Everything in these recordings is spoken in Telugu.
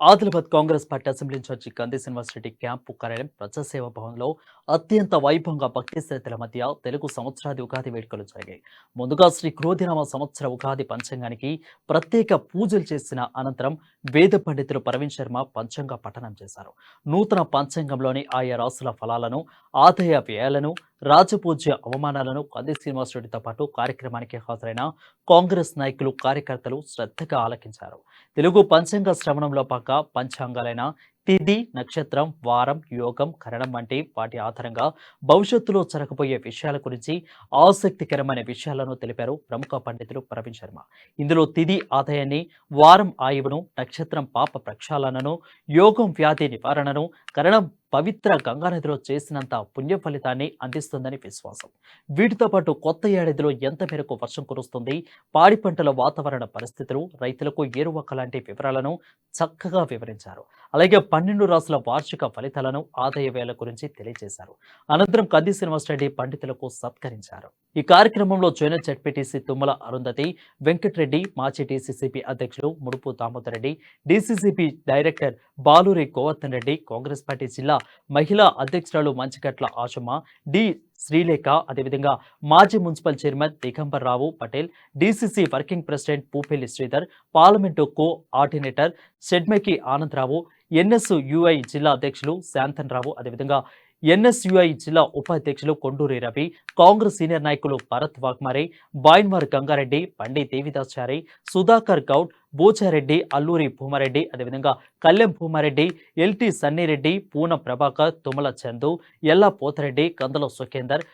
Adilabad Congress party assembly incharge Gandhi Srinivasa Reddy camp కార్యాలయం ప్రజాసేవ భవన్లో అత్యంత వైభవంగా భక్తి శ్రద్ధల మధ్య తెలుగు సంవత్సరాది ఉగాది వేడుకలు జరిగాయి. ముందుగా శ్రీ క్రోధినామ సంవత్సర ఉగాది పంచాంగానికి ప్రత్యేక పూజలు చేసిన అనంతరం వేద పండితులు ప్రవీణ్ శర్మ పంచాంగ పఠనం చేశారు. నూతన పంచాంగంలోని ఆయా రాసుల ఫలాలను ఆదాయ వ్యయాలను రాజపూజ్య అవమానాలను కంది శ్రీనివాసరెడ్డితో పాటు కార్యక్రమానికి హాజరైన కాంగ్రెస్ నాయకులు కార్యకర్తలు శ్రద్ధగా ఆలకించారు. తెలుగు పంచాంగ శ్రవణంలో పాక పంచాంగాలైన తిథి నక్షత్రం వారం యోగం కరణం వంటి వాటి ఆధారంగా భవిష్యత్తులో జరగబోయే విషయాల గురించి ఆసక్తికరమైన విషయాలను తెలిపారు ప్రముఖ పండితులు ప్రవీణ్ శర్మ. ఇందులో తిథి ఆదాయాన్ని వారం ఆయువును నక్షత్రం పాప ప్రక్షాళనను యోగం వ్యాధి నివారణను కరణం పవిత్ర గంగానదిలో చేసినంత పుణ్య ఫలితాన్ని అందిస్తుందని విశ్వాసం. వీటితో పాటు కొత్త ఏడాదిలో ఎంత మేరకు వర్షం కురుస్తుంది పాడి పంటల వాతావరణ పరిస్థితులు రైతులకు ఏరువక్క లాంటి వివరాలను చక్కగా వివరించారు. అలాగే పన్నెండు రాసుల వార్షిక ఫలితాలను ఆదాయ వేల గురించి తెలియజేశారు. అనంతరం కంది శ్రీనివాసరెడ్డి పండితులకు సత్కరించారు. ఈ కార్యక్రమంలో జోనల్ జడ్పీటీసీ తుమ్మల అరుంధతి వెంకటరెడ్డి మాజీ డీసీసీపీ అధ్యక్షులు Mudupu Damodar Reddy DCCP director Baluri Govardhan Reddy Congress party జిల్లా మహిళా అధ్యక్షురాలు మంచిగట్ల ఆశమ డి శ్రీలేఖ అదేవిధంగా మాజీ municipal chairman Digambar Rao Patel DCC working president Pupeli Sridhar parliament coordinator Shedmeki Anand Rao NSUI జిల్లా అధ్యక్షులు శాంతన్ రావు అదేవిధంగా ఎన్ఎస్యుఐ జిల్లా ఉపాధ్యక్షులు కొండూరి రవి కాంగ్రెస్ సీనియర్ నాయకులు భరత్ వాగ్మారే బాయిన్వార్ గంగారెడ్డి పండి దేవిదాచారి సుధాకర్ గౌడ్ భూచారెడ్డి అల్లూరి భూమారెడ్డి అదేవిధంగా కళ్యాణ్ భూమారెడ్డి ఎల్టీ సన్నిరెడ్డి పూన ప్రభాకర్ తుమల చందు ఎల్లా పోతరెడ్డి కందల సుఖేందర్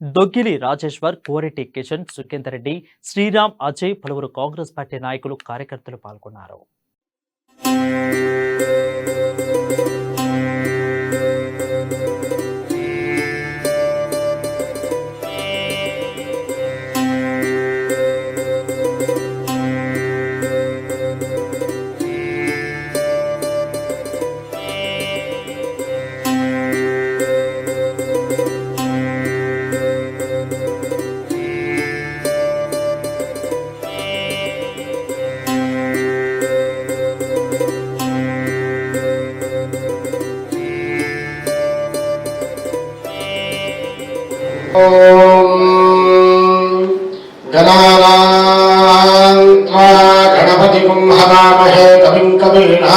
దొగ్గిలి రాజేశ్వర్ కోరెట్టి కిషన్ సుఖేందర్ రెడ్డి శ్రీరామ్ అజయ్ పలువురు కాంగ్రెస్ పార్టీ నాయకులు కార్యకర్తలు పాల్గొన్నారు. thank you त्वा गणपतिं हवामहे कविं कवीना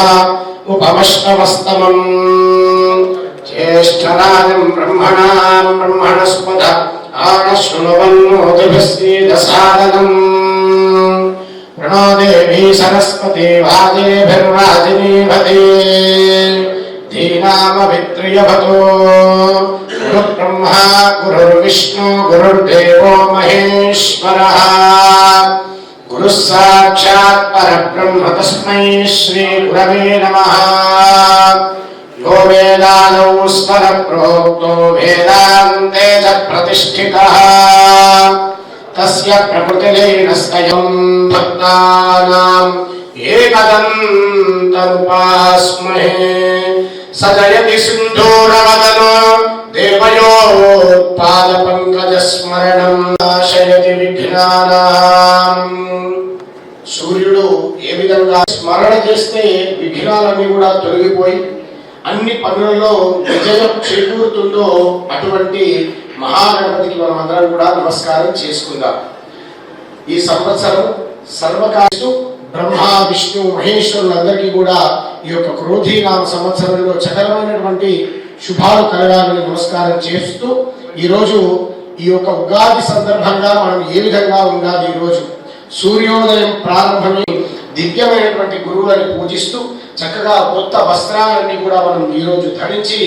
उपमश्रवस्तमम् ज्येष्ठराजं ब्रह्मणां ब्रह्मणस्पद आनशृण्वन्नोतिभिस्सीदसादनम् प्रणो देवी सरस्वती वाजेभिर्वाजिनीवते धीनामभित्रियभतो गुरुब्रह्मा गुरुर्विष्णु गुरुर्देवो महेश्वरः गुरुः साक्षात् परब्रह्म तस्मै श्रीगुरवे नमः यो वेदानौ स्वरप्रोक्तो वेदान्ते च प्रतिष्ठितः तस्य प्रकृतिलीनस्तयं भक्तानाम् एकदन्तमुपास्महे स जयति सिन्धूरवदनो స్మరణ చేస్తే విఘ్నాలన్నీ కూడా తొలగిపోయి అన్ని పనులలో విజయం చేకూరుతుందో అటువంటి మహాగణపతికి మనం అందరం కూడా నమస్కారం చేసుకుందాం. ఈ సంవత్సరం సర్వకాశు బ్రహ్మ విష్ణు మహేశ్వరులందరికీ కూడా ఈ యొక్క క్రోధీనామ సంవత్సరంలో చకరమైనటువంటి శుభాలు కలగాలని నమస్కారం చేస్తూ ఈరోజు ఈ యొక్క ఉగాది సందర్భంగా మనం ఏ విధంగా ఉండాలి ఈరోజు? సూర్యోదయం ప్రారంభమై దివ్యమైనటువంటి గురువులను పూజిస్తూ చక్కగా కొత్త వస్త్రాలన్నీ కూడా మనం ఈరోజు ధరించి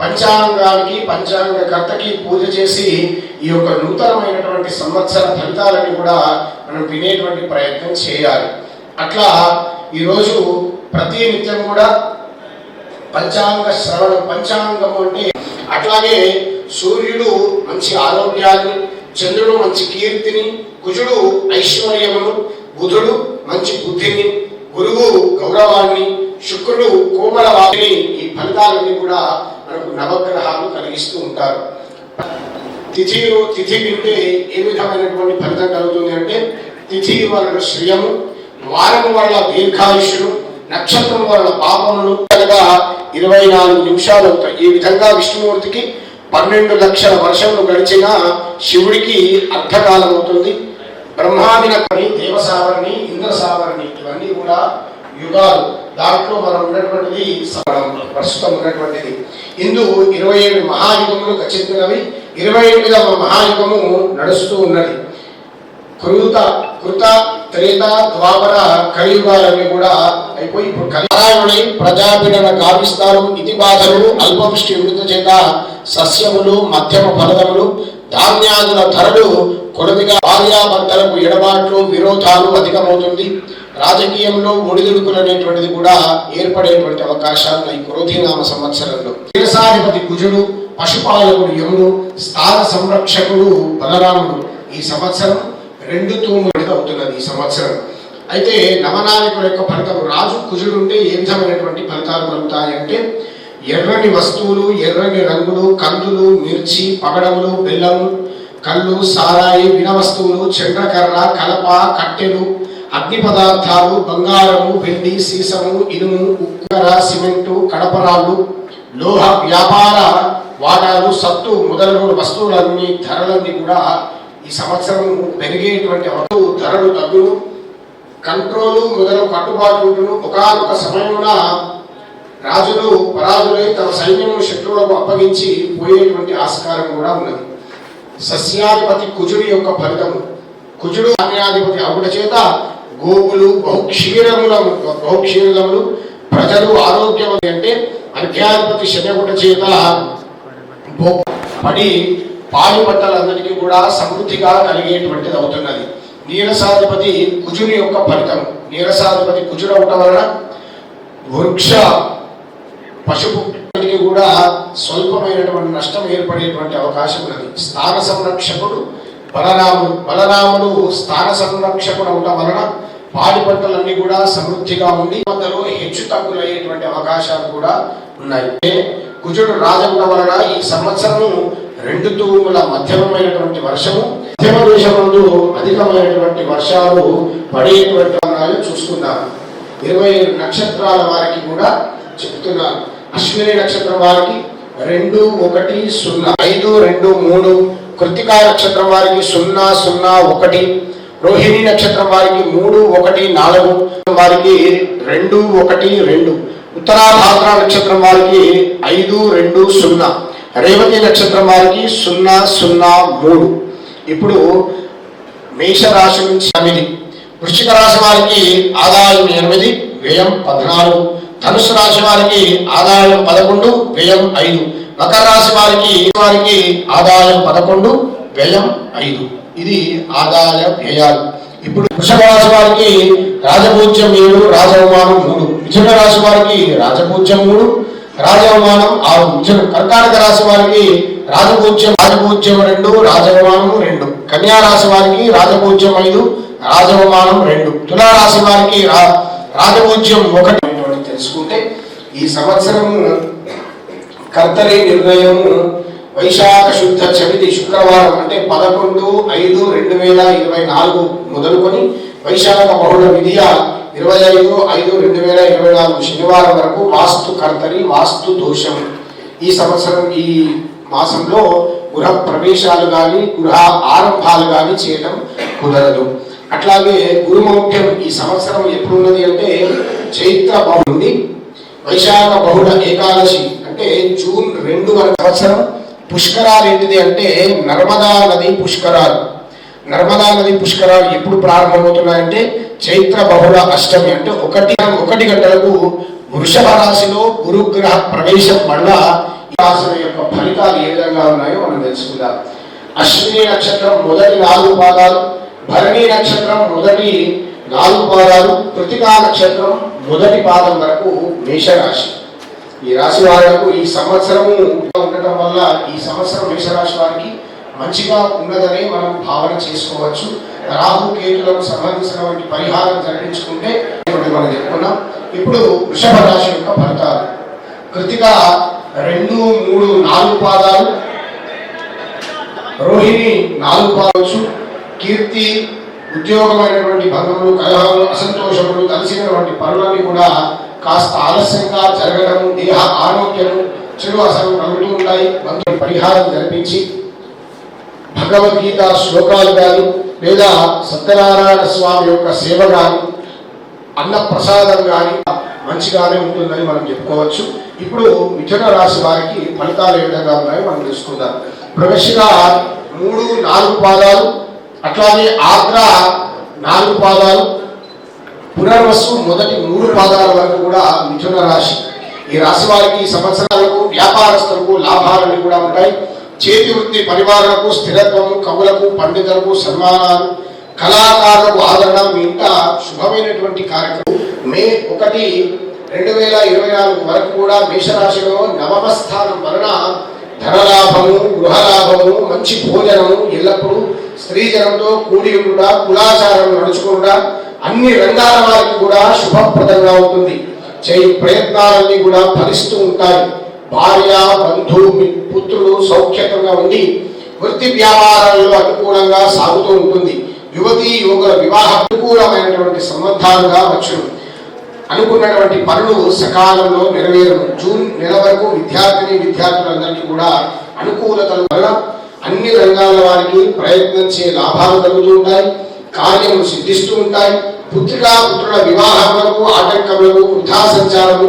పంచాంగానికి పంచాంగ కర్తకి పూజ చేసి ఈ యొక్క నూతనమైనటువంటి సంవత్సర ఫలితాలని కూడా మనం వినేటువంటి ప్రయత్నం చేయాలి. అట్లా ఈరోజు ప్రతి నిత్యం కూడా పంచాంగ శ్రవణం పంచాంగం అంటే అట్లాగే సూర్యుడు మంచి ఆరోగ్యాన్ని చంద్రుడు మంచి కీర్తిని కుజుడు ఐశ్వర్యమును బుధుడు మంచి బుద్ధిని గురువు గౌరవాన్ని శుక్రుడు కోమల వాటిని ఈ ఫలితాలన్నీ కూడా మనకు నవగ్రహాలు కలిగిస్తూ ఉంటారు. తిథిలో తిథి వింటే ఏ విధమైనటువంటి ఫలితం కలుగుతుంది అంటే తిథి వలన శ్రీయము వారము వల్ల దీర్ఘాయుషుడు నక్షత్రం వలన పాపములు కలగా ఇరవై నాలుగు నిమిషాలు అవుతాయి. ఈ విధంగా విష్ణుమూర్తికి పన్నెండు లక్షల వర్షములు గడిచిన శివుడికి అర్ధకాలం అవుతుంది బ్రహ్మాదిన దేవసావరణి ఇంద్రసావరణి ఇవన్నీ కూడా యుగాలు. దాంట్లో మనం ఉన్నటువంటిది ప్రస్తుతం ఉన్నటువంటిది. ఇందు ఇరవై ఏడు మహాయుగములు గచ్చినవి ఇరవై ఎనిమిదవ మహాయుగము నడుస్తూ ఉన్నది. కృత కృత త్రేత ద్వాపర కలియుగాలన్నీ కూడా అయిపోయి ఇప్పుడు కలినారాయణుడి ప్రజాపీడన గావిస్తారు. ఇతి బాధలు అల్పవృష్టి మృత చేత సస్యములు మధ్యమ ఫలదములు ధాన్యాదుల ధరలు కొరదిగా భార్యాభర్తలకు ఎడబాట్లు విరోధాలు అధికమవుతుంది. రాజకీయంలో ఒడిదుడుకులు అనేటువంటిది కూడా ఏర్పడేటువంటి అవకాశాలు ఈ క్రోధినామ సంవత్సరంలో. దేశాధిపతి కుజుడు పశుపాలకుడు యముడు స్థాన సంరక్షకుడు బలరాముడు ఈ సంవత్సరం రెండు తూములుగా అవుతున్నది ఈ సంవత్సరం. అయితే నవనాయకుల యొక్క ఫలితం రాజు కుజుడుంటే ఏ విధమైనటువంటి ఫలితాలు కలుగుతాయంటే ఎర్రని వస్తువులు ఎర్రని రంగులు కందులు మిర్చి పగడములు బెల్లము కళ్ళు సారాయి విన వస్తువులు చంద్రకర్ర కలప కట్టెలు అగ్ని పదార్థాలు బంగారము వెండి సీసము ఇనుము ఉక్కర సిమెంటు కడపరాళ్ళు లోహ వ్యాపార వాటాలు సత్తు మొదలగు వస్తువులన్నీ ధరలన్నీ కూడా ఈ సంవత్సరం పెరిగేటువంటి వస్తువు ధరలు తగ్గును. కంట్రోలు మొదలు కట్టుబాటు ఒకనొక సమయంలో రాజులు పరాజులై తమ సైన్యము శత్రువులకు అప్పగించి పోయేటువంటి ఆస్కారం కూడా ఉన్నది. సస్యాధిపతి కుజుడి యొక్క ఫలితము కుజుడు అన్యాధిపతి అవుట చేత గోవులు బహుక్షీరములము బహుక్షీరములు ప్రజలు ఆరోగ్యం అంటే అర్ఘ్యాధిపతి శనగుట చేత పడి పాలు బట్టలందరికీ కూడా సమృద్ధిగా కలిగేటువంటిది అవుతున్నది. నీరసాధిపతి కుజుని యొక్క ఫలితం. నీరసాధిపతి కుజుడు అవటం వలన వృక్ష పశువు కూడా స్వల్పమైనటువంటి నష్టం ఏర్పడేటువంటి అవకాశం ఉన్నది. స్థాన సంరక్షకుడు బలరాముడు బలరాముడు స్థాన సంరక్షకుడు అవటం వలన పాడి పంటలన్నీ కూడా సమృద్ధిగా ఉండి మధ్యలో హెచ్చు తగ్గులయ్యేటువంటి అవకాశాలు కూడా ఉన్నాయి. కుజుడు రాజగుణ వలన ఈ సంవత్సరము రెండు తూముల మధ్యమమైనటువంటి వర్షము మధ్యమ దేశమందు అధికమైనటువంటి వర్షాలు పడేటువంటి చూసుకున్నారు ఇరవై నక్షత్రాల వారికి కూడా చెప్తున్నారు అశ్విని నక్షత్రం వారికి రెండు ఒకటి సున్నా ఐదు రెండు మూడు కృతికా నక్షత్రం వారికి సున్నా సున్నా ఒకటి రోహిణి నక్షత్రం వారికి మూడు ఒకటి నాలుగు వారికి రెండు ఒకటి రెండు ఉత్తరాభాద్ర నక్షత్రం వారికి ఐదు రెండు సున్నా రేవతి నక్షత్రం వారికి సున్నా సున్నా మూడు. ఇప్పుడు మేషరాశి నుంచి ఎనిమిది వృశ్చిక రాశి వారికి ఆదాయం ఎనిమిది వ్యయం పద్నాలుగు ధనుసు రాశి వారికి ఆదాయం పదకొండు వ్యయం ఐదు. మకర రాశి వారికి వారికి ఆదాయం పదకొండు వ్యయం ఐదు. ఇది ఆదాయ వ్యయాలు. ఇప్పుడు వృషభ రాశి వారికి రాజపూజ్యం ఏడు రాజవమానం మూడు. మిథున రాశి వారికి రాజపూజ్యం మూడు రాజవమానం ఆరు. మిథున కర్కాటక రాశి వారికి రాజపూజ్యం రాజపూజ్యం రెండు రాజవమానం రెండు. కన్యా రాశి వారికి రాజపూజ్యం ఐదు రాజవమానం రెండు. తులా రాశి వారికి రా- రాజపూజ్యం ఒకటి. తెలుసుకుంటే ఈ సంవత్సరము కర్తరి నిర్ణయము వైశాఖ శుద్ధ చవితి శుక్రవారం అంటే పదకొండు ఐదు రెండు వేల ఇరవై నాలుగు మొదలుకొని వైశాఖ బహుళ విధియ ఇరవై ఐదు ఐదు రెండు వేల ఇరవై నాలుగు శనివారం వరకు వాస్తు కర్తరి వాస్తు దోషం ఈ సంవత్సరం ఈ మాసంలో గృహ ప్రవేశాలు కానీ గృహ ఆరంభాలు కానీ చేయడం కుదరదు. అట్లాగే గురుమౌఢ్యం ఈ సంవత్సరం ఎప్పుడు ఉన్నది అంటే చైత్ర బహుంది వైశాఖ బహుళ ఏకాదశి. అంటే జూన్ రెండు వరకు సంవత్సరం. పుష్కరాలు ఏంటిది అంటే నర్మదా నది పుష్కరాలు. నర్మదా నది పుష్కరాలు ఎప్పుడు ప్రారంభమవుతున్నాయంటే చైత్ర బహుళ అష్టమి అంటే ఒకటి ఒకటి గంటలకు వృషభ రాశిలో గురుగ్రహ ప్రవేశం వల్ల రాశుల యొక్క ఫలితాలు ఏ విధంగా ఉన్నాయో మనం తెలుసుకుందాం. అశ్విని నక్షత్రం మొదటి నాలుగు పాదాలు భరణి నక్షత్రం మొదటి నాలుగు పాదాలు కృతికా నక్షత్రం మొదటి పాదం వరకు మేషరాశి. ఈ రాశి వాళ్ళకు ఈ సంవత్సరము ఉండటం వల్ల ఈ సంవత్సరం మేషరాశి వారికి మంచిగా ఉన్నదని మనం భావన చేసుకోవచ్చు. రాహు కేతులకు సంబంధించినటువంటి పరిహారం జరిపించుకుంటే ఇప్పుడు మనం చెప్పుకున్నాం. ఇప్పుడు వృషభ రాశి యొక్క ఫలితాలు. కృతిక రెండు మూడు నాలుగు పాదాలు. రోహిణి నాలుగు పాదవచ్చు కీర్తి ఉద్యోగమైనటువంటి భంగములు కలహాలు అసంతోషములు కలిసినటువంటి పనులన్నీ కూడా కాస్త ఆలస్యంగా జరగడం దేహ ఆరోగ్యము చెడు అసలు కలుగుతూ ఉంటాయి. బంధువుల పరిహారం జరిపించి భగవద్గీత శ్లోకాలు కానీ లేదా సత్యనారాయణ స్వామి యొక్క సేవ కానీ అన్న ప్రసాదం కానీ మంచిగానే ఉంటుందని మనం చెప్పుకోవచ్చు. ఇప్పుడు మిథున రాశి వారికి ఫలితాలు ఏ విధంగా ఉన్నాయో మనం తెలుసుకుందాం. ప్రవేశగా మూడు నాలుగు పాదాలు అట్లాగే ఆగ్ర నాలుగు పాదాలు పునర్వసు మొదటి మూడు పాదాల వరకు కూడా మిథున రాశి. ఈ రాశి వారికి సంవత్సరాలకు వ్యాపారస్తులకు లాభాలన్నీ కూడా ఉంటాయి. చేతి వృత్తి పరివారాలకు స్థిరత్వము కవులకు పండితులకు సన్మానాలు కళాకారులకు ఆదరణ మీ ఇంట శుభమైనటువంటి కార్యక్రమం. మే ఒకటి రెండు వేల ఇరవై నాలుగు వరకు కూడా మేషరాశిలో నవమ స్థానం వలన ధనలాభము గృహలాభము మంచి భోజనము ఎల్లప్పుడూ స్త్రీజనంతో కూడి ఉండుట కులాచారం నడుచుకుంటా అన్ని రంగాల వారికి కూడా శుభప్రదంగా ఉంటుంది. చేయి ప్రయత్నాలన్నీ కూడా ఫలిస్తూ ఉంటాయి. భార్య బంధు పుత్రులు సౌఖ్యతంగా ఉండి వృత్తి వ్యాపారాలలో అనుకూలంగా సాగుతూ ఉంటుంది. యువతి యువకుల వివాహ అనుకూలమైనటువంటి సంబంధాలుగా వచ్చును. అనుకున్నటువంటి పనులు సకాలంలో నెరవేరును. జూన్ నెల వరకు విద్యార్థిని విద్యార్థులందరికీ కూడా అనుకూలతల వల్ల అన్ని రంగాల వారికి ప్రయత్నించే లాభాలు కలుగుతూ ఉంటాయి కార్యములు సిద్ధిస్తూ ఉంటాయి. పుత్రికా పుత్రుల వివాహములకు ఆటంకములకు వృధా సంచారము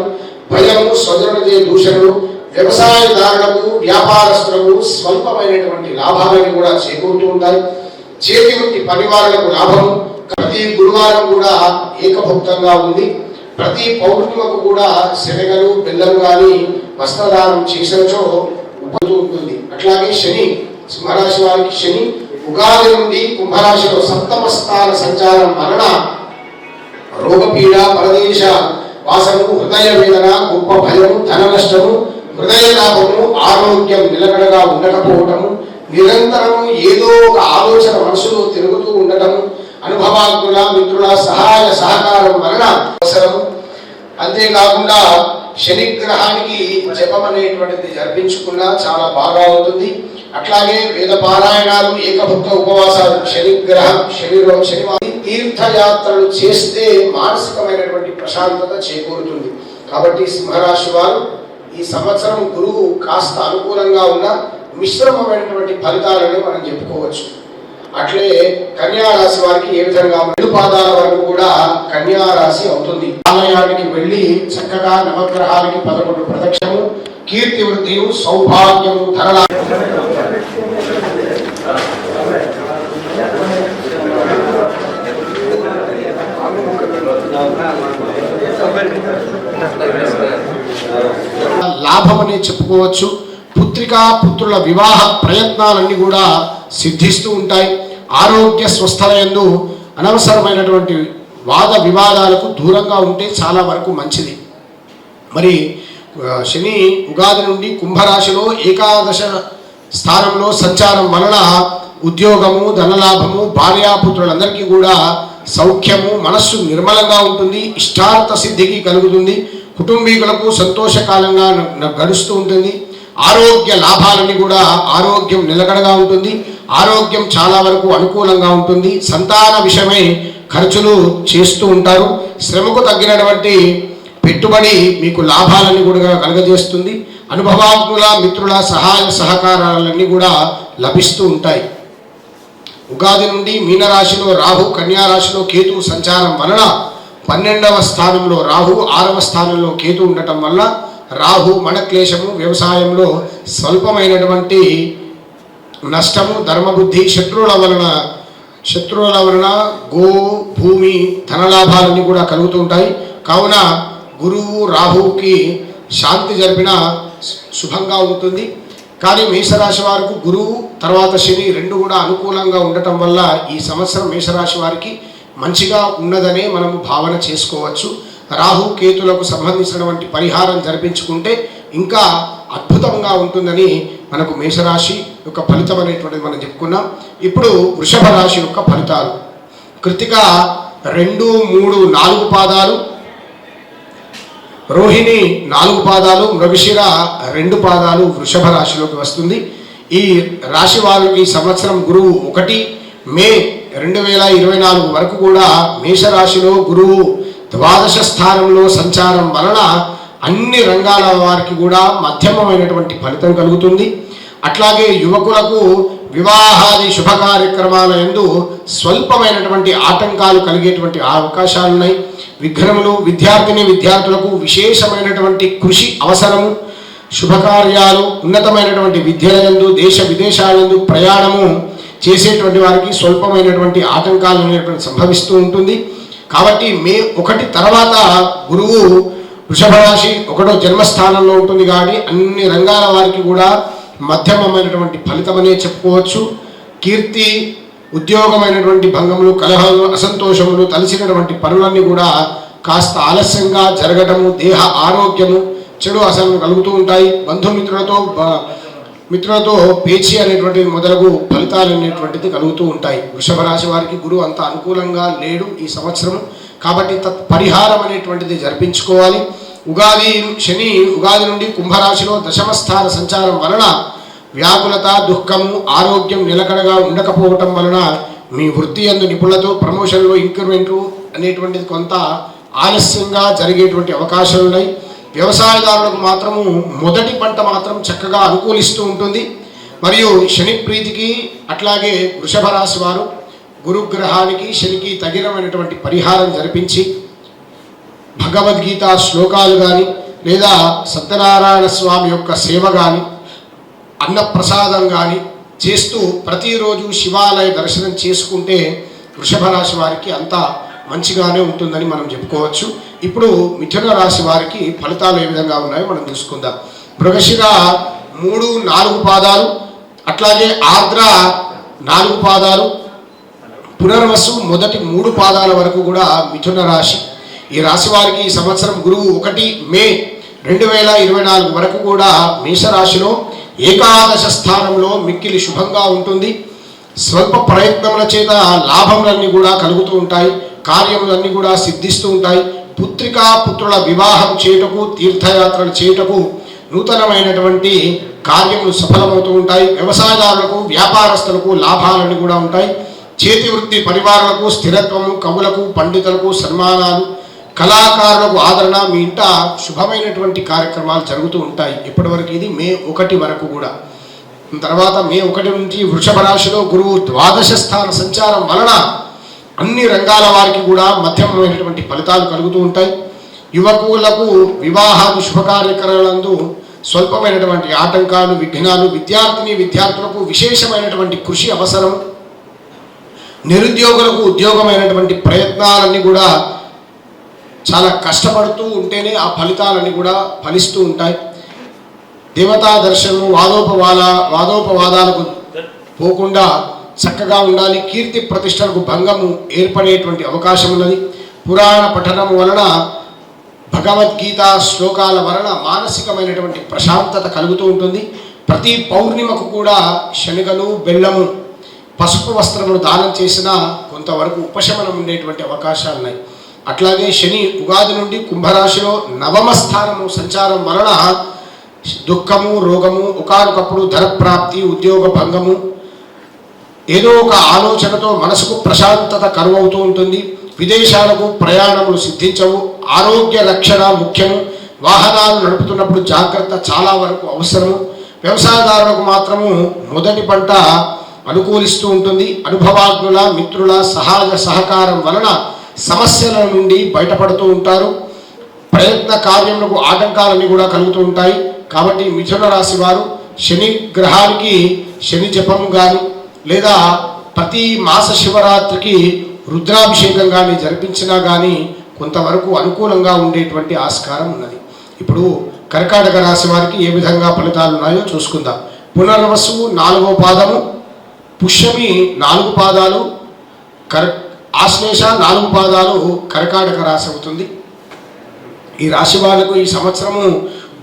భయము స్వజనులచే దూషణలు వ్యవసాయదారులకు వ్యాపారస్తులకు స్వల్పమైనటువంటి లాభాలను కూడా చేకూరుతూ ఉంటాయి. చేతి వృత్తి పనివారులకు లాభము ప్రతి గురువారం కూడా ఏకభుక్తంగా ఉంది ప్రతి పౌర్ణిమకు కూడా శనగలు బెల్లం కానీ వస్త్రదానం చేసినచో ఉపతూ ఉంటుంది. అట్లాగే శని సింహరాశి వారికి శని ఉగాది నుండి కుంభరాశిలో సప్తమ స్థాన సంచారం వలన రోగపీడ పరదేశ వాసము హృదయ వేదన గొప్ప భయము ధన నష్టము హృదయ లాభము ఆరోగ్యం నిలకడగా ఉండకపోవటము నిరంతరము ఏదో ఒక ఆలోచన మనసులో తిరుగుతూ ఉండటము అనుభవాజ్ఞుల మిత్రుల సహాయ సహకారం వలన అవసరం అంతేకాకుండా శనిగ్రహానికి జపం అనేటువంటిది జరిపించుకున్నా చాలా బాగా ఉంటుంది అట్లాగే వేద పారాయణాలు ఏకభక్త ఉపవాసాలు శని గ్రహం శని శనివారం తీర్థయాత్రలు చేస్తే మానసికమైనటువంటి ప్రశాంతత చేకూరుతుంది. కాబట్టి సింహరాశి వారు ఈ సంవత్సరం గురువు కాస్త అనుకూలంగా ఉన్న మిశ్రమమైనటువంటి ఫలితాలని మనం చెప్పుకోవచ్చు. అట్లే కన్యారాశి వారికి ఏ విధంగా రెండు పాదాల వరకు కూడా కన్యారాశి అవుతుంది. ఆలయానికి వెళ్ళి చక్కగా నవగ్రహాలకి పదకొండు ప్రదక్షిణము కీర్తి వృద్ధియు సౌభాగ్యము ధరలా లాభమని చెప్పుకోవచ్చు. పుత్రికా పుత్రుల వివాహ ప్రయత్నాలన్నీ కూడా సిద్ధిస్తూ ఉంటాయి. ఆరోగ్య స్వస్థలయందు అనవసరమైనటువంటి వాద వివాదాలకు దూరంగా ఉంటే చాలా వరకు మంచిది. మరి శని ఉగాది నుండి కుంభరాశిలో ఏకాదశ స్థానంలో సంచారం వలన ఉద్యోగము ధనలాభము భార్యాపుత్రులందరికీ కూడా సౌఖ్యము మనస్సు నిర్మలంగా ఉంటుంది ఇష్టార్థ సిద్ధికి కలుగుతుంది. కుటుంబీకులకు సంతోషకాలంగా న- గడుస్తూ ఉంటుంది. ఆరోగ్య లాభాలని కూడా ఆరోగ్యం నిలకడగా ఉంటుంది. ఆరోగ్యం చాలా వరకు అనుకూలంగా ఉంటుంది. సంతాన విషయమై ఖర్చులు చేస్తూ ఉంటారు. శ్రమకు తగ్గినటువంటి పెట్టుబడి మీకు లాభాలని కూడా కలగజేస్తుంది. అనుభవాత్ముల మిత్రుల సహాయ సహకారాలన్నీ కూడా లభిస్తూ ఉంటాయి. ఉగాది నుండి మీనరాశిలో రాహు కన్యా రాశిలో కేతు సంచారం వలన పన్నెండవ స్థానంలో రాహు ఆరవ స్థానంలో కేతు ఉండటం వల్ల రాహు మనక్లేశము వ్యవసాయంలో స్వల్పమైనటువంటి నష్టము ధర్మబుద్ధి శత్రువుల వలన శత్రువుల వలన గో భూమి ధనలాభాలన్నీ కూడా కలుగుతూ ఉంటాయి. కావున గురువు రాహువుకి శాంతి జరిపిన శుభంగా ఉంటుంది కానీ మేషరాశి వారికి గురువు తర్వాత శని రెండు కూడా అనుకూలంగా ఉండటం వల్ల ఈ సంవత్సరం మేషరాశి వారికి మంచిగా ఉన్నదనే మనము భావన చేసుకోవచ్చు. రాహు కేతులకు సంబంధించినటువంటి పరిహారం జరిపించుకుంటే ఇంకా అద్భుతంగా ఉంటుందని మనకు మేషరాశి యొక్క ఫలితం అనేటువంటిది మనం చెప్పుకున్నాం. ఇప్పుడు వృషభ రాశి యొక్క ఫలితాలు. కృతిక రెండు మూడు నాలుగు పాదాలు. రోహిణి నాలుగు పాదాలు. మృగశిర రెండు పాదాలు వృషభ రాశిలోకి వస్తుంది. ఈ రాశి వారికి సంవత్సరం గురువు ఒకటి. మే రెండు వేల ఇరవై నాలుగు వరకు కూడా మేషరాశిలో గురువు ద్వాదశ స్థానంలో సంచారం వలన అన్ని రంగాల వారికి కూడా మధ్యమమైనటువంటి ఫలితం కలుగుతుంది. అట్లాగే యువకులకు వివాహాది శుభ కార్యక్రమాల ఎందు స్వల్పమైనటువంటి ఆటంకాలు కలిగేటువంటి అవకాశాలు ఉన్నాయి విఘ్నములు విద్యార్థిని విద్యార్థులకు విశేషమైనటువంటి కృషి అవసరము. శుభకార్యాలు ఉన్నతమైనటువంటి విద్యలందు దేశ విదేశాలందు ప్రయాణము చేసేటువంటి వారికి స్వల్పమైనటువంటి ఆటంకాలు అనేటువంటి సంభవిస్తూ ఉంటుంది. కాబట్టి మే ఒకటి తర్వాత గురువు వృషభ రాశి ఒకటో జన్మస్థానంలో ఉంటుంది కానీ అన్ని రంగాల వారికి కూడా మధ్యమమైనటువంటి ఫలితమనే చెప్పుకోవచ్చు. కీర్తి ఉద్యోగమైనటువంటి భంగములు కలహాలు అసంతోషములు తలసినటువంటి పనులన్నీ కూడా కాస్త ఆలస్యంగా జరగటము దేహ ఆరోగ్యము చెడు అసలు కలుగుతూ ఉంటాయి. బంధుమిత్రులతో మిత్రులతో పేచి అనేటువంటి మొదలగు ఫలితాలు అనేటువంటిది కలుగుతూ ఉంటాయి. వృషభ రాశి వారికి గురువు అంత అనుకూలంగా లేడు ఈ సంవత్సరం కాబట్టి తత్ పరిహారం అనేటువంటిది జరిపించుకోవాలి. ఉగాది శని ఉగాది నుండి కుంభరాశిలో దశమస్థాన సంచారం వలన వ్యాకులత దుఃఖము ఆరోగ్యం నిలకడగా ఉండకపోవటం వలన మీ వృత్తి అందు నిపుణులతో ప్రమోషన్లు ఇంక్రిమెంట్లు అనేటువంటిది కొంత ఆలస్యంగా జరిగేటువంటి అవకాశాలు ఉన్నాయి వ్యవసాయదారులకు మాత్రము మొదటి పంట మాత్రం చక్కగా అనుకూలిస్తూ ఉంటుంది. మరియు శని ప్రీతికి అట్లాగే వృషభ రాశి వారు గురుగ్రహానికి శనికి తగినమైనటువంటి పరిహారం జరిపించి భగవద్గీత శ్లోకాలు కానీ లేదా సత్యనారాయణ స్వామి యొక్క సేవ కానీ అన్నప్రసాదం కానీ చేస్తూ ప్రతిరోజు శివాలయ దర్శనం చేసుకుంటే వృషభ రాశి వారికి అంతా మంచిగానే ఉంటుందని మనం చెప్పుకోవచ్చు. ఇప్పుడు మిథున రాశి వారికి ఫలితాలు ఏ విధంగా ఉన్నాయో మనం చూసుకుందాం. మృగశిర మూడు నాలుగు పాదాలు అట్లాగే ఆర్ద్ర నాలుగు పాదాలు పునర్వసు మొదటి మూడు పాదాల వరకు కూడా మిథున రాశి. ఈ రాశి వారికి ఈ సంవత్సరం గురువు ఒకటి మే రెండు వేల ఇరవై నాలుగు వరకు కూడా మేషరాశిలో ఏకాదశ స్థానంలో మిక్కిలి శుభంగా ఉంటుంది. స్వల్ప ప్రయత్నముల చేత లాభములన్నీ కూడా కలుగుతూ ఉంటాయి. కార్యములన్నీ కూడా సిద్ధిస్తూ ఉంటాయి. పుత్రికా పుత్రుల వివాహం చేయుటకు తీర్థయాత్రలు చేయుటకు నూతనమైనటువంటి కార్యములు సఫలమవుతూ ఉంటాయి. వ్యవసాయదారులకు వ్యాపారస్తులకు లాభాలన్నీ కూడా ఉంటాయి. చేతి వృత్తి పరివారాలకు స్థిరత్వము కవులకు పండితులకు సన్మానాలు కళాకారులకు ఆదరణ మీ ఇంట శుభమైనటువంటి కార్యక్రమాలు జరుగుతూ ఉంటాయి. ఇప్పటివరకు ఇది మే ఒకటి వరకు కూడా. తర్వాత మే ఒకటి నుంచి వృషభ రాశిలో గురువు ద్వాదశ స్థాన సంచారం వలన అన్ని రంగాల వారికి కూడా మధ్యమైనటువంటి ఫలితాలు కలుగుతూ ఉంటాయి. యువకులకు వివాహాది శుభకార్యక్రమాలందు స్వల్పమైనటువంటి ఆటంకాలు విఘ్నాలు విద్యార్థిని విద్యార్థులకు విశేషమైనటువంటి కృషి అవసరం. నిరుద్యోగులకు ఉద్యోగమైనటువంటి ప్రయత్నాలన్నీ కూడా చాలా కష్టపడుతూ ఉంటేనే ఆ ఫలితాలన్నీ కూడా ఫలిస్తూ ఉంటాయి. దేవతా దర్శనము వాదోపవాద వాదోపవాదాలకు పోకుండా చక్కగా ఉండాలి. కీర్తి ప్రతిష్టలకు భంగము ఏర్పడేటువంటి అవకాశం ఉన్నది. పురాణ పఠనం వలన భగవద్గీత శ్లోకాల వలన మానసికమైనటువంటి ప్రశాంతత కలుగుతూ ఉంటుంది. ప్రతి పౌర్ణిమకు కూడా శనగలు బెల్లము పసుపు వస్త్రములు దానం చేసినా కొంతవరకు ఉపశమనం ఉండేటువంటి అవకాశాలు ఉన్నాయి అట్లాగే శని ఉగాది నుండి కుంభరాశిలో నవమ స్థానము సంచారం వలన దుఃఖము రోగము ఒకనొకప్పుడు ధన ప్రాప్తి ఉద్యోగ భంగము ఏదో ఒక ఆలోచనతో మనసుకు ప్రశాంతత కరువవుతూ ఉంటుంది. విదేశాలకు ప్రయాణములు సిద్ధించవు. ఆరోగ్య రక్షణ ముఖ్యము. వాహనాలు నడుపుతున్నప్పుడు జాగ్రత్త చాలా వరకు అవసరము. వ్యవసాయదారులకు మాత్రము మొదటి పంట అనుకూలిస్తూ ఉంటుంది. అనుభవాజ్ఞుల మిత్రుల సహాయ సహకారం వలన సమస్యల నుండి బయటపడుతూ ఉంటారు. ప్రయత్న కార్యములకు ఆటంకాలన్నీ కూడా కలుగుతూ ఉంటాయి. కాబట్టి మిథున రాశి వారు శని గ్రహానికి శని జపము కానీ లేదా ప్రతి మాస శివరాత్రికి రుద్రాభిషేకం కానీ జరిపించినా కానీ కొంతవరకు అనుకూలంగా ఉండేటువంటి ఆస్కారం ఉన్నది. ఇప్పుడు కర్కాటక రాశి వారికి ఏ విధంగా ఫలితాలు ఉన్నాయో చూసుకుందాం. పునర్వసు నాలుగో పాదము పుష్యమి నాలుగు పాదాలు కర్ ఆశ్లేష నాలుగు పాదాలు కర్కాటక రాశి అవుతుంది. ఈ రాశి వాళ్ళకు ఈ సంవత్సరము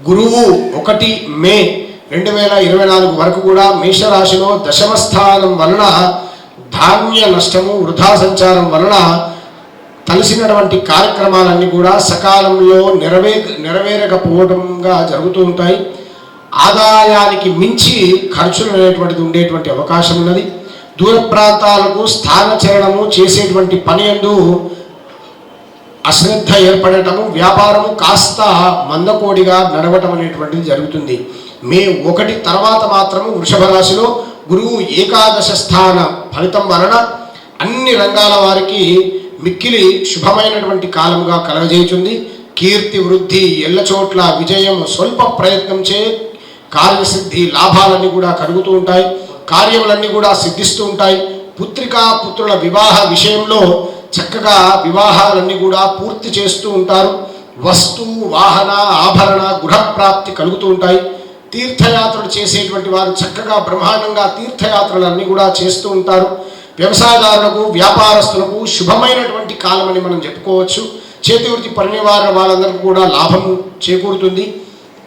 గురువు ఒకటి మే రెండు వేల ఇరవై నాలుగు వరకు కూడా మేషరాశిలో దశమ స్థానం వలన ధాన్య నష్టము వృధా సంచారం వలన తలసినటువంటి కార్యక్రమాలన్నీ కూడా సకాలంలో నెరవే నెరవేరకపోవడంగా జరుగుతూ ఉంటాయి. ఆదాయానికి మించి ఖర్చులు అనేటువంటిది ఉండేటువంటి అవకాశం ఉన్నది. దూర ప్రాంతాలకు స్థాన స్థానచరణము చేసేటువంటి పని ఎందు అశ్రద్ధ ఏర్పడటము వ్యాపారము కాస్త మందకోడిగా నడవటం అనేటువంటిది జరుగుతుంది. మే ఒకటి తర్వాత మాత్రము వృషభ రాశిలో గురువు ఏకాదశ స్థాన ఫలితం వలన అన్ని రంగాల వారికి మిక్కిలి శుభమైనటువంటి కాలముగా కలగజేయుచుంది. కీర్తి వృద్ధి ఎల్ల చోట్ల విజయం స్వల్ప ప్రయత్నం చే కార్యసిద్ధి లాభాలన్నీ కూడా కలుగుతూ ఉంటాయి. కార్యములన్నీ కూడా సిద్ధిస్తూ ఉంటాయి. పుత్రికా పుత్రుల వివాహ విషయంలో చక్కగా వివాహాలన్నీ కూడా పూర్తి చేస్తూ ఉంటారు. వస్తు వాహన ఆభరణ గృహప్రాప్తి కలుగుతూ ఉంటాయి. తీర్థయాత్రలు చేసేటువంటి వారు చక్కగా బ్రహ్మాండంగా తీర్థయాత్రలన్నీ కూడా చేస్తూ ఉంటారు. వ్యవసాయదారులకు వ్యాపారస్తులకు శుభమైనటువంటి కాలమని మనం చెప్పుకోవచ్చు. చేతివృత్తి వృత్తి వాళ్ళందరికీ కూడా లాభం చేకూరుతుంది.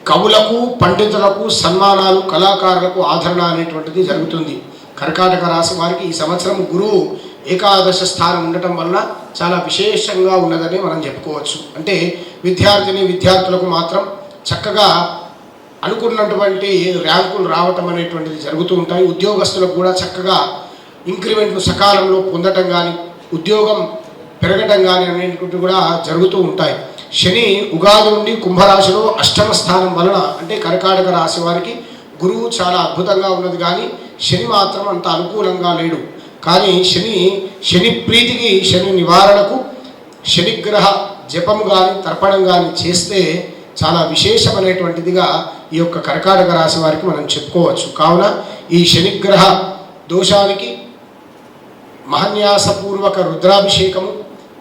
కవులకు పండితులకు సన్మానాలు కళాకారులకు ఆదరణ అనేటువంటిది జరుగుతుంది. కర్కాటక రాశి వారికి ఈ సంవత్సరం గురువు ఏకాదశ స్థానం ఉండటం వలన చాలా విశేషంగా ఉన్నదని మనం చెప్పుకోవచ్చు. అంటే విద్యార్థిని విద్యార్థులకు మాత్రం చక్కగా అనుకున్నటువంటి ర్యాంకులు రావటం అనేటువంటిది జరుగుతూ ఉంటాయి. ఉద్యోగస్తులకు కూడా చక్కగా ఇంక్రిమెంట్లు సకాలంలో పొందటం కానీ ఉద్యోగం పెరగటం కానీ అనేటువంటివి కూడా జరుగుతూ ఉంటాయి. శని ఉగాది నుండి కుంభరాశిలో అష్టమ స్థానం వలన అంటే కర్కాటక రాశి వారికి గురువు చాలా అద్భుతంగా ఉన్నది కానీ శని మాత్రం అంత అనుకూలంగా లేడు. కానీ శని శని ప్రీతికి శని నివారణకు శనిగ్రహ జపం కానీ తర్పణం కానీ చేస్తే చాలా విశేషమైనటువంటిదిగా ఈ యొక్క కర్కాటక రాశి వారికి మనం చెప్పుకోవచ్చు. కావున ఈ శనిగ్రహ దోషానికి మహన్యాసపూర్వక రుద్రాభిషేకము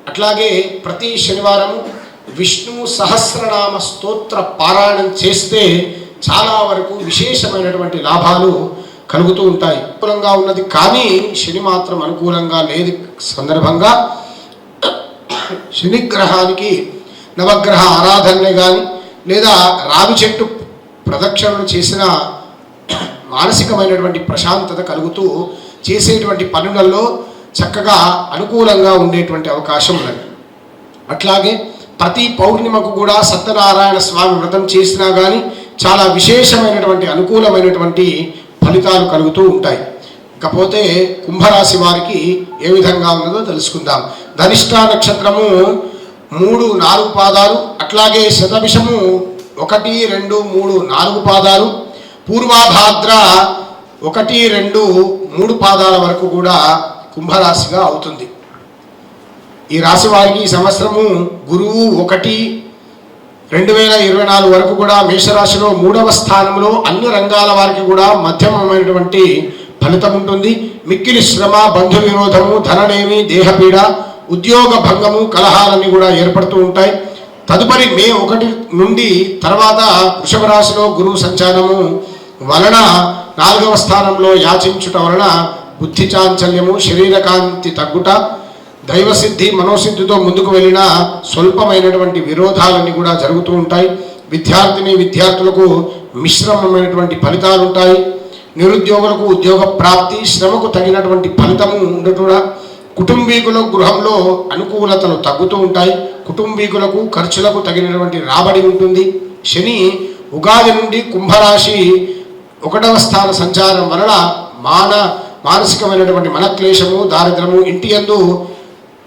అట్లాగే ప్రతి శనివారము విష్ణు సహస్రనామ స్తోత్ర పారాయణం చేస్తే చాలా వరకు విశేషమైనటువంటి లాభాలు కలుగుతూ ఉంటాయి. అనుకూలంగా ఉన్నది. కానీ శని మాత్రం అనుకూలంగా లేని సందర్భంగా శనిగ్రహానికి నవగ్రహ ఆరాధనలే కానీ లేదా రావి చెట్టు ప్రదక్షిణలు చేసిన మానసికమైనటువంటి ప్రశాంతత కలుగుతూ చేసేటువంటి పనులలో చక్కగా అనుకూలంగా ఉండేటువంటి అవకాశం ఉన్నది. అట్లాగే ప్రతి పౌర్ణిమకు కూడా సత్యనారాయణ స్వామి వ్రతం చేసినా కానీ చాలా విశేషమైనటువంటి అనుకూలమైనటువంటి ఫలితాలు కలుగుతూ ఉంటాయి. ఇకపోతే కుంభరాశి వారికి ఏ విధంగా ఉన్నదో తెలుసుకుందాం. ధనిష్ట నక్షత్రము మూడు నాలుగు పాదాలు అట్లాగే శతభిషము ఒకటి రెండు మూడు నాలుగు పాదాలు. పూర్వాభాద్ర ఒకటి రెండు మూడు పాదాల వరకు కూడా కుంభరాశిగా అవుతుంది. ఈ రాశి వారికి ఈ సంవత్సరము గురువు ఒకటి రెండు వేల ఇరవై నాలుగు వరకు కూడా మేషరాశిలో మూడవ స్థానంలో అన్ని రంగాల వారికి కూడా మధ్యమమైనటువంటి ఫలితం ఉంటుంది. మిక్కిలి శ్రమ బంధు విరోధము ధననేమి దేహపీడ ఉద్యోగ భంగము కలహాలన్నీ కూడా ఏర్పడుతూ ఉంటాయి. తదుపరి మే ఒకటి నుండి తర్వాత వృషభ రాశిలో గురువు సంచారము వలన నాలుగవ స్థానంలో యాచించుట వలన బుద్ధి చాంచల్యము శరీరకాంతి తగ్గుట దైవసిద్ధి మనోసిద్ధితో ముందుకు వెళ్ళిన స్వల్పమైనటువంటి విరోధాలన్నీ కూడా జరుగుతూ ఉంటాయి. విద్యార్థిని విద్యార్థులకు మిశ్రమమైనటువంటి ఫలితాలు ఉంటాయి నిరుద్యోగులకు ఉద్యోగ ప్రాప్తి శ్రమకు తగినటువంటి ఫలితము ఉండటం కుటుంబీకుల గృహంలో అనుకూలతలు తగ్గుతూ ఉంటాయి. కుటుంబీకులకు ఖర్చులకు తగినటువంటి రాబడి ఉంటుంది. శని ఉగాది నుండి కుంభరాశి ఒకటవ స్థాన సంచారం వలన మాన మానసికమైనటువంటి మనక్లేశము దారిద్రము ఇంటి యందు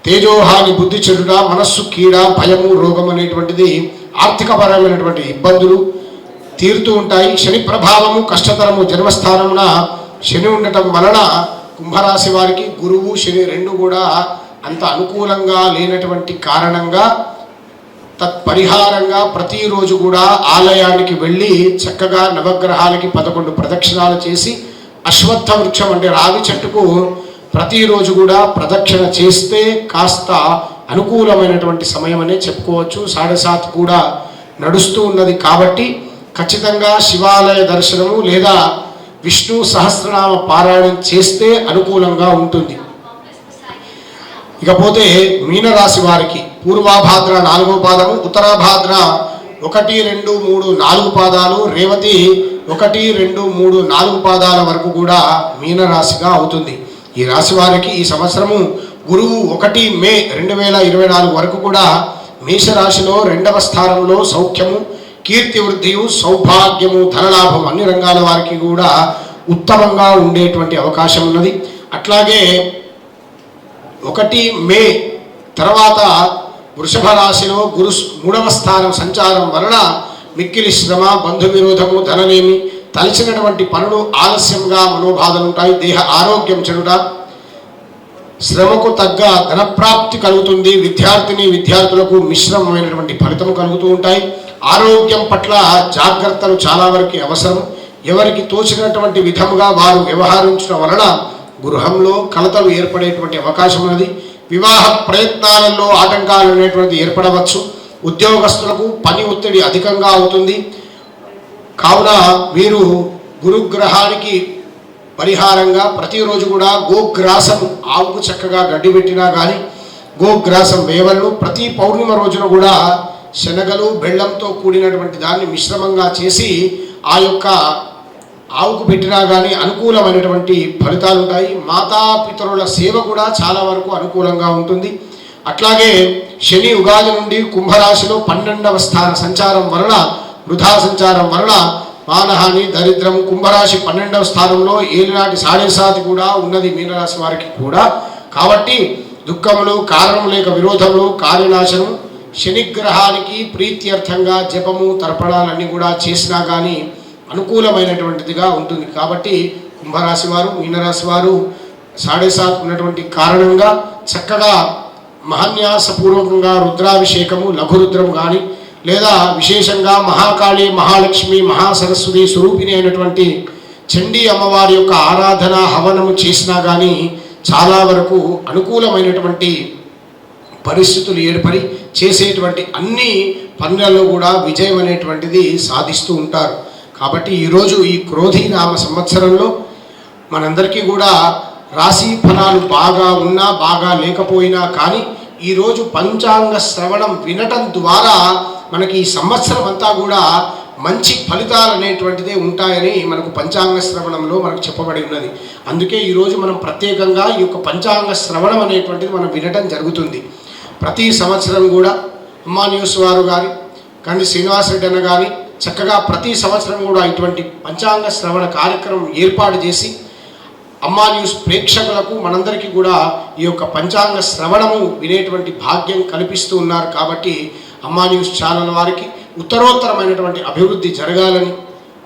తేజోహాని బుద్ధి చెడుట మనస్సు కీడ భయము రోగం అనేటువంటిది ఆర్థికపరమైనటువంటి ఇబ్బందులు తీరుతూ ఉంటాయి. శని ప్రభావము కష్టతరము జన్మస్థానమున శని ఉండటం వలన కుంభరాశి వారికి గురువు శని రెండు కూడా అంత అనుకూలంగా లేనటువంటి కారణంగా తత్పరిహారంగా ప్రతిరోజు కూడా ఆలయానికి వెళ్ళి చక్కగా నవగ్రహాలకి పదకొండు ప్రదక్షిణాలు చేసి అశ్వత్థ వృక్షం అంటే రావి చెట్టుకు ప్రతిరోజు కూడా ప్రదక్షిణ చేస్తే కాస్త అనుకూలమైనటువంటి సమయం చెప్పుకోవచ్చు. సాడే సాత్ కూడా నడుస్తూ ఉన్నది కాబట్టి ఖచ్చితంగా శివాలయ దర్శనము లేదా విష్ణు సహస్రనామ పారాయణం చేస్తే అనుకూలంగా ఉంటుంది. ఇకపోతే మీనరాశి వారికి పూర్వాభాద్ర నాలుగో పాదము ఉత్తరాభాద్ర ఒకటి రెండు మూడు నాలుగు పాదాలు రేవతి ఒకటి రెండు మూడు నాలుగు పాదాల వరకు కూడా మీనరాశిగా అవుతుంది. ఈ రాశి వారికి ఈ సంవత్సరము గురువు ఒకటి మే రెండు వేల ఇరవై నాలుగు వరకు కూడా మేషరాశిలో రెండవ స్థానంలో సౌఖ్యము కీర్తి వృద్ధియు సౌభాగ్యము ధనలాభం అన్ని రంగాల వారికి కూడా ఉత్తమంగా ఉండేటువంటి అవకాశం ఉన్నది. అట్లాగే ఒకటి మే తర్వాత వృషభ రాశిలో గురు మూడవ స్థానం సంచారం వలన మిక్కిలి శ్రమ బంధు విరోధము ధనలేమి తలచినటువంటి పనులు ఆలస్యంగా మనోబాధలు ఉంటాయి దేహ ఆరోగ్యం చెడుట శ్రమకు తగ్గ ధనప్రాప్తి కలుగుతుంది విద్యార్థిని విద్యార్థులకు మిశ్రమమైనటువంటి ఫలితం కలుగుతూ ఉంటాయి. ఆరోగ్యం పట్ల జాగ్రత్తలు చాలా వరకు అవసరం. ఎవరికి తోచినటువంటి విధముగా వారు వ్యవహరించడం వలన గృహంలో కలతలు ఏర్పడేటువంటి అవకాశం ఉన్నది. వివాహ ప్రయత్నాలలో ఆటంకాలు అనేటువంటి ఏర్పడవచ్చు. ఉద్యోగస్తులకు పని ఒత్తిడి అధికంగా అవుతుంది. కావున మీరు గురుగ్రహానికి పరిహారంగా ప్రతిరోజు కూడా గోగ్రాసం ఆవుకు చక్కగా గడ్డి పెట్టినా కానీ గోగ్రాసం వేవలను ప్రతి పౌర్ణిమ రోజున కూడా శనగలు బెల్లంతో కూడినటువంటి దాన్ని మిశ్రమంగా చేసి ఆ యొక్క ఆవుకు పెట్టినా కానీ అనుకూలమైనటువంటి ఫలితాలు ఉంటాయి. మాతాపితరుల సేవ కూడా చాలా వరకు అనుకూలంగా ఉంటుంది. అట్లాగే శని ఉగాది నుండి కుంభరాశిలో పన్నెండవ స్థాన సంచారం వలన వృధా సంచారం వలన మానహాని దరిద్రం కుంభరాశి పన్నెండవ స్థానంలో ఏలినాటి సాడేసాది కూడా ఉన్నది మీనరాశి వారికి కూడా. కాబట్టి దుఃఖములు కారణం లేక విరోధములు కార్యనాశనం శనిగ్రహానికి ప్రీత్యర్థంగా జపము తర్పణాలన్నీ కూడా చేసినా కానీ అనుకూలమైనటువంటిదిగా ఉంటుంది. కాబట్టి కుంభరాశి వారు మీనరాశి వారు సాడేసాత్ ఉన్నటువంటి కారణంగా చక్కగా మహాన్యాసపూర్వకంగా రుద్రాభిషేకము లఘురుద్రం కానీ లేదా విశేషంగా మహాకాళి మహాలక్ష్మి మహాసరస్వతి స్వరూపిణి అయినటువంటి చండీ అమ్మవారి యొక్క ఆరాధన హవనము చేసినా కానీ చాలా వరకు అనుకూలమైనటువంటి పరిస్థితులు ఏర్పడి చేసేటువంటి అన్ని పనులలో కూడా విజయం అనేటువంటిది సాధిస్తూ ఉంటారు. కాబట్టి ఈరోజు ఈ క్రోధి నామ సంవత్సరంలో మనందరికీ కూడా రాశి ఫలాలు బాగా ఉన్నా బాగా లేకపోయినా కానీ ఈరోజు పంచాంగ శ్రవణం వినటం ద్వారా మనకి ఈ సంవత్సరం అంతా కూడా మంచి ఫలితాలు అనేటువంటిదే ఉంటాయని మనకు పంచాంగ శ్రవణంలో మనకు చెప్పబడి ఉన్నది. అందుకే ఈరోజు మనం ప్రత్యేకంగా ఈ యొక్క పంచాంగ శ్రవణం అనేటువంటిది మనం వినటం జరుగుతుంది. ప్రతి సంవత్సరం కూడా అమ్మా న్యూస్ వారు కానీ కానీ శ్రీనివాసరెడ్డి అన్న కానీ చక్కగా ప్రతి సంవత్సరం కూడా ఇటువంటి పంచాంగ శ్రవణ కార్యక్రమం ఏర్పాటు చేసి అమ్మా న్యూస్ ప్రేక్షకులకు మనందరికీ కూడా ఈ యొక్క పంచాంగ శ్రవణము వినేటువంటి భాగ్యం కల్పిస్తూ ఉన్నారు కాబట్టి అమ్మా న్యూస్ ఛానల్ వారికి ఉత్తరోత్తరమైనటువంటి అభివృద్ధి జరగాలని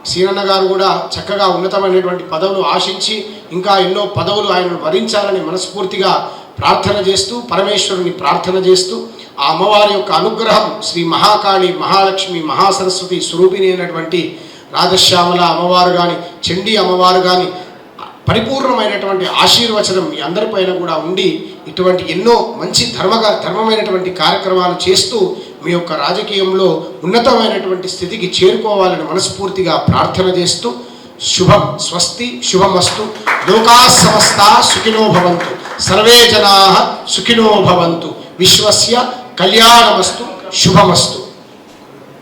సీనన్న గారు కూడా చక్కగా ఉన్నతమైనటువంటి పదవులు ఆశించి ఇంకా ఎన్నో పదవులు ఆయనను వరించాలని మనస్ఫూర్తిగా ప్రార్థన చేస్తూ పరమేశ్వరుని ప్రార్థన చేస్తూ ఆ అమ్మవారి యొక్క అనుగ్రహం శ్రీ మహాకాళి మహాలక్ష్మి మహాసరస్వతి స్వరూపిణి అయినటువంటి రాజశ్యామల అమ్మవారు కానీ చండీ అమ్మవారు కానీ పరిపూర్ణమైనటువంటి ఆశీర్వచనం మీ అందరిపైన కూడా ఉండి ఇటువంటి ఎన్నో మంచి ధర్మగా ధర్మమైనటువంటి కార్యక్రమాలు చేస్తూ మీ యొక్క రాజకీయంలో ఉన్నతమైనటువంటి స్థితికి చేరుకోవాలని మనస్ఫూర్తిగా ప్రార్థన చేస్తూ శుభం స్వస్తి శుభమస్తు. లోకా సమస్త సుఖినో భవంతు. సర్వే జనా సుఖినో భవంతు. విశ్వస్య కళ్యాణమస్తు శుభమస్తు.